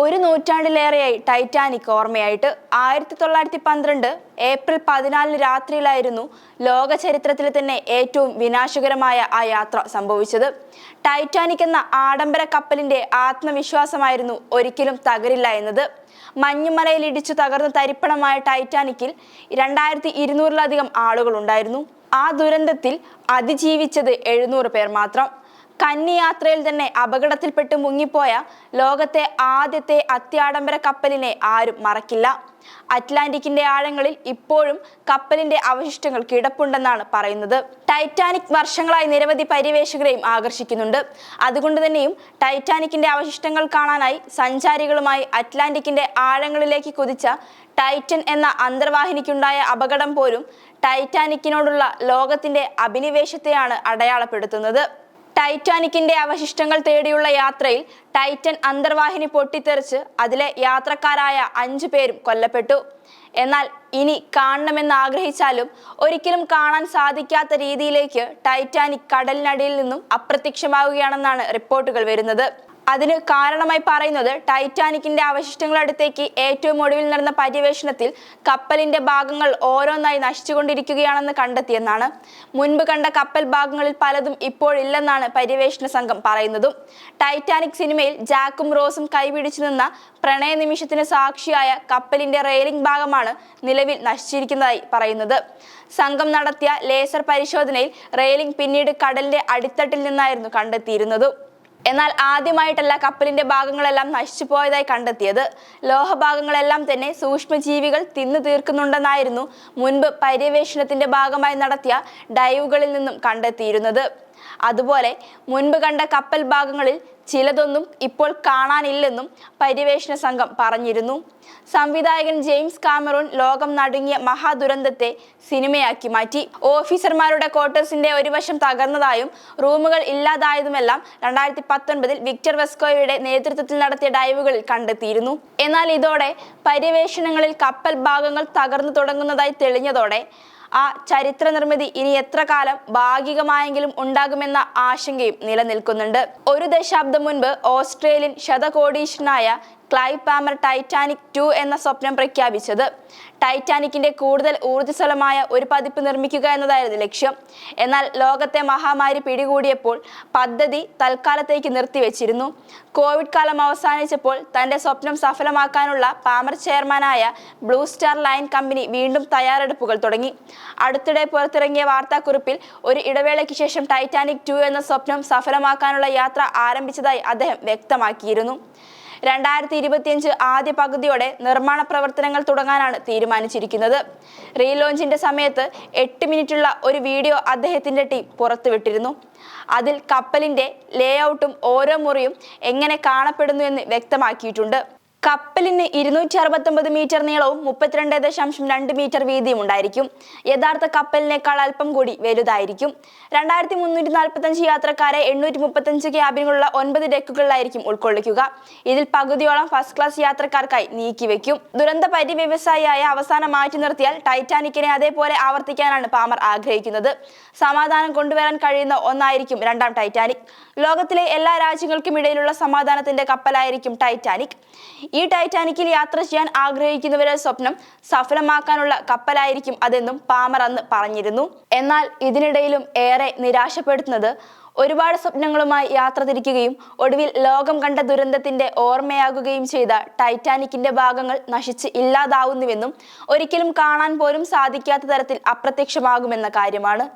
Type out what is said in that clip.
ഒരു നൂറ്റാണ്ടിലേറെയായി ടൈറ്റാനിക് ഓർമ്മയായിട്ട് ആയിരത്തി തൊള്ളായിരത്തി പന്ത്രണ്ട് ഏപ്രിൽ പതിനാലിന് രാത്രിയിലായിരുന്നു ലോക ചരിത്രത്തിലെ തന്നെ ഏറ്റവും വിനാശകരമായ ആ യാത്ര സംഭവിച്ചത്. ടൈറ്റാനിക് എന്ന ആഡംബര കപ്പലിന്റെ ആത്മവിശ്വാസമായിരുന്നു ഒരിക്കലും തകരില്ല എന്നത്. മഞ്ഞുമലയിൽ ഇടിച്ചു തകർന്ന് തരിപ്പണമായ ടൈറ്റാനിക്കിൽ രണ്ടായിരത്തി ഇരുന്നൂറിലധികം ആളുകളുണ്ടായിരുന്നു ആ ദുരന്തത്തിൽ അതിജീവിച്ചത് എഴുന്നൂറ് പേർ മാത്രം. കന്നി യാത്രയിൽ തന്നെ അപകടത്തിൽപ്പെട്ട് മുങ്ങിപ്പോയ ലോകത്തെ ആദ്യത്തെ അത്യാഡംബര കപ്പലിനെ ആരും മറക്കില്ല. അറ്റ്ലാന്റിക്കിന്റെ ആഴങ്ങളിൽ ഇപ്പോഴും കപ്പലിന്റെ അവശിഷ്ടങ്ങൾ കിടപ്പുണ്ടെന്നാണ് പറയുന്നത്. ടൈറ്റാനിക് വർഷങ്ങളായി നിരവധി പര്യവേഷകരെയും ആകർഷിക്കുന്നുണ്ട്. അതുകൊണ്ട് തന്നെയും ടൈറ്റാനിക്കിന്റെ അവശിഷ്ടങ്ങൾ കാണാനായി സഞ്ചാരികളുമായി അറ്റ്ലാന്റിക്കിന്റെ ആഴങ്ങളിലേക്ക് കുതിച്ച ടൈറ്റൻ എന്ന അന്തർവാഹിനിക്കുണ്ടായ അപകടം പോലും ടൈറ്റാനിക്കിനോടുള്ള ലോകത്തിന്റെ അഭിനിവേശത്തെയാണ് അടയാളപ്പെടുത്തുന്നത്. ടൈറ്റാനിക്കിന്റെ അവശിഷ്ടങ്ങൾ തേടിയുള്ള യാത്രയിൽ ടൈറ്റൻ അന്തർവാഹിനി പൊട്ടിത്തെറിച്ച് അതിലെ യാത്രക്കാരായ അഞ്ചു പേരും കൊല്ലപ്പെട്ടു. എന്നാൽ ഇനി കാണണമെന്ന് ആഗ്രഹിച്ചാലും ഒരിക്കലും കാണാൻ സാധിക്കാത്ത രീതിയിലേക്ക് ടൈറ്റാനിക് കടലിനടിയിൽ നിന്നും അപ്രത്യക്ഷമാവുകയാണെന്നാണ് റിപ്പോർട്ടുകൾ വരുന്നത്. അതിന് കാരണമായി പറയുന്നത് ടൈറ്റാനിക്കിന്റെ അവശിഷ്ടങ്ങളടുത്തേക്ക് ഏറ്റവും ഒടുവിൽ നടന്ന പര്യവേഷണത്തിൽ കപ്പലിന്റെ ഭാഗങ്ങൾ ഓരോന്നായി നശിച്ചുകൊണ്ടിരിക്കുകയാണെന്ന് കണ്ടെത്തിയെന്നാണ്. മുൻപ് കണ്ട കപ്പൽ ഭാഗങ്ങളിൽ പലതും ഇപ്പോഴില്ലെന്നാണ് പര്യവേഷണ സംഘം പറയുന്നതും. ടൈറ്റാനിക് സിനിമയിൽ ജാക്കും റോസും കൈപിടിച്ചു നിന്ന പ്രണയ നിമിഷത്തിന് സാക്ഷിയായ കപ്പലിന്റെ റെയിലിംഗ് ഭാഗമാണ് നിലവിൽ നശിച്ചിരിക്കുന്നതായി പറയുന്നത്. സംഘം നടത്തിയ ലേസർ പരിശോധനയിൽ റെയിലിംഗ് പിന്നീട് കടലിന്റെ അടിത്തട്ടിൽ നിന്നായിരുന്നു കണ്ടെത്തിയിരുന്നത്. എന്നാൽ ആദ്യമായിട്ടല്ല കപ്പലിന്റെ ഭാഗങ്ങളെല്ലാം നശിച്ചു പോയതായി കണ്ടെത്തിയത്. ലോഹഭാഗങ്ങളെല്ലാം തന്നെ സൂക്ഷ്മജീവികൾ തിന്നു തീർക്കുന്നുണ്ടെന്നായിരുന്നു മുൻപ് പര്യവേഷണത്തിന്റെ ഭാഗമായി നടത്തിയ ഡൈവുകളിൽ നിന്നും കണ്ടെത്തിയിരുന്നത്. അതുപോലെ മുൻപ് കണ്ട കപ്പൽ ഭാഗങ്ങളിൽ ചിലതൊന്നും ഇപ്പോൾ കാണാനില്ലെന്നും പര്യവേഷണ സംഘം പറഞ്ഞിരുന്നു. സംവിധായകൻ ജെയിംസ് കാമറൂൺ ലോകം നടുങ്ങിയ മഹാദുരന്തത്തെ സിനിമയാക്കി മാറ്റി. ഓഫീസർമാരുടെ ക്വാർട്ടേഴ്സിന്റെ ഒരു വശം തകർന്നതായും റൂമുകൾ ഇല്ലാതായതുമെല്ലാം രണ്ടായിരത്തി പത്തൊൻപതിൽ വിക്ടർ വെസ്കോയുടെ നേതൃത്വത്തിൽ നടത്തിയ ഡൈവുകളിൽ കണ്ടെത്തിയിരുന്നു. എന്നാൽ ഇതോടെ പര്യവേഷണങ്ങളിൽ കപ്പൽ ഭാഗങ്ങൾ തകർന്നു തുടങ്ങുന്നതായി തെളിഞ്ഞതോടെ ആ ചരിത്ര നിർമ്മിതി ഇനി എത്ര കാലം ഭാഗികമായെങ്കിലും ഉണ്ടാകുമെന്ന ആശങ്കയും നിലനിൽക്കുന്നുണ്ട്. ഒരു ദശാബ്ദം മുൻപ് ഓസ്ട്രേലിയൻ ശതകോടീശ്വരനായ ക്ലൈവ് പാമർ ടൈറ്റാനിക് ടു എന്ന സ്വപ്നം പ്രഖ്യാപിച്ചത്. ടൈറ്റാനിക്കിന്റെ കൂടുതൽ ഊർജസ്വലമായ ഒരു പതിപ്പ് നിർമ്മിക്കുക എന്നതായിരുന്നു ലക്ഷ്യം. എന്നാൽ ലോകത്തെ മഹാമാരി പിടികൂടിയപ്പോൾ പദ്ധതി തൽക്കാലത്തേക്ക് നിർത്തിവെച്ചിരുന്നു. കോവിഡ് കാലം അവസാനിച്ചപ്പോൾ തന്റെ സ്വപ്നം സഫലമാക്കാനുള്ള പാമർ ചെയർമാനായ ബ്ലൂ സ്റ്റാർ ലൈൻ കമ്പനി വീണ്ടും തയ്യാറെടുപ്പുകൾ തുടങ്ങി. അടുത്തിടെ പുറത്തിറങ്ങിയ വാർത്താക്കുറിപ്പിൽ ഒരു ഇടവേളയ്ക്ക് ശേഷം ടൈറ്റാനിക് ടു എന്ന സ്വപ്നം സഫലമാക്കാനുള്ള യാത്ര ആരംഭിച്ചതായി അദ്ദേഹം വ്യക്തമാക്കിയിരുന്നു. രണ്ടായിരത്തി ഇരുപത്തിയഞ്ച് ആദ്യ പകുതിയോടെ നിർമ്മാണ പ്രവർത്തനങ്ങൾ തുടങ്ങാനാണ് തീരുമാനിച്ചിരിക്കുന്നത്. റീലോഞ്ചിന്റെ സമയത്ത് എട്ട് മിനിറ്റുള്ള ഒരു വീഡിയോ അദ്ദേഹത്തിന്റെ ടീം പുറത്തുവിട്ടിരുന്നു. അതിൽ കപ്പലിന്റെ ലേഔട്ടും ഓരോ മുറിയും എങ്ങനെ കാണപ്പെടുന്നു എന്ന് വ്യക്തമാക്കിയിട്ടുണ്ട്. കപ്പലിന് ഇരുന്നൂറ്റി അറുപത്തൊമ്പത് മീറ്റർ നീളവും മുപ്പത്തിരണ്ട് ദശാംശം രണ്ട് മീറ്റർ വീതിയും ഉണ്ടായിരിക്കും. യഥാർത്ഥ കപ്പലിനേക്കാൾ അല്പം കൂടി വലുതായിരിക്കും. രണ്ടായിരത്തി മുന്നൂറ്റി നാൽപ്പത്തഞ്ച് യാത്രക്കാരെ എണ്ണൂറ്റി മുപ്പത്തഞ്ച് ക്യാബിനുള്ള ഒൻപത് ഡെക്കുകളിലായിരിക്കും ഉൾക്കൊള്ളിക്കുക. ഇതിൽ പകുതിയോളം ഫസ്റ്റ് ക്ലാസ് യാത്രക്കാർക്കായി നീക്കിവെക്കും ദുരന്ത പരിവ്യവസായിയായ അവസാനം മാറ്റി നിർത്തിയാൽ ടൈറ്റാനിക്കിനെ അതേപോലെ ആവർത്തിക്കാനാണ് പാമർ ആഗ്രഹിക്കുന്നത്. സമാധാനം കൊണ്ടുവരാൻ കഴിയുന്ന ഒന്നായിരിക്കും രണ്ടാം ടൈറ്റാനിക്. ലോകത്തിലെ എല്ലാ രാജ്യങ്ങൾക്കും ഇടയിലുള്ള സമാധാനത്തിന്റെ കപ്പലായിരിക്കും ടൈറ്റാനിക്. ഈ ടൈറ്റാനിക്കിൽ യാത്ര ചെയ്യാൻ ആഗ്രഹിക്കുന്നവരുടെ സ്വപ്നം സഫലമാക്കാനുള്ള കപ്പലായിരിക്കും അതെന്നും പാമർ അന്ന് പറഞ്ഞിരുന്നു. എന്നാൽ ഇതിനിടയിലും ഏറെ നിരാശപ്പെടുത്തുന്നത് ഒരുപാട് സ്വപ്നങ്ങളുമായി യാത്ര തിരിക്കുകയും ഒടുവിൽ ലോകം കണ്ട ദുരന്തത്തിന്റെ ഓർമ്മയാകുകയും ചെയ്ത ടൈറ്റാനിക്കിന്റെ ഭാഗങ്ങൾ നശിച്ച് ഇല്ലാതാവുന്നുവെന്നും ഒരിക്കലും കാണാൻ പോലും സാധിക്കാത്ത തരത്തിൽ അപ്രത്യക്ഷമാകുമെന്ന കാര്യമാണ്.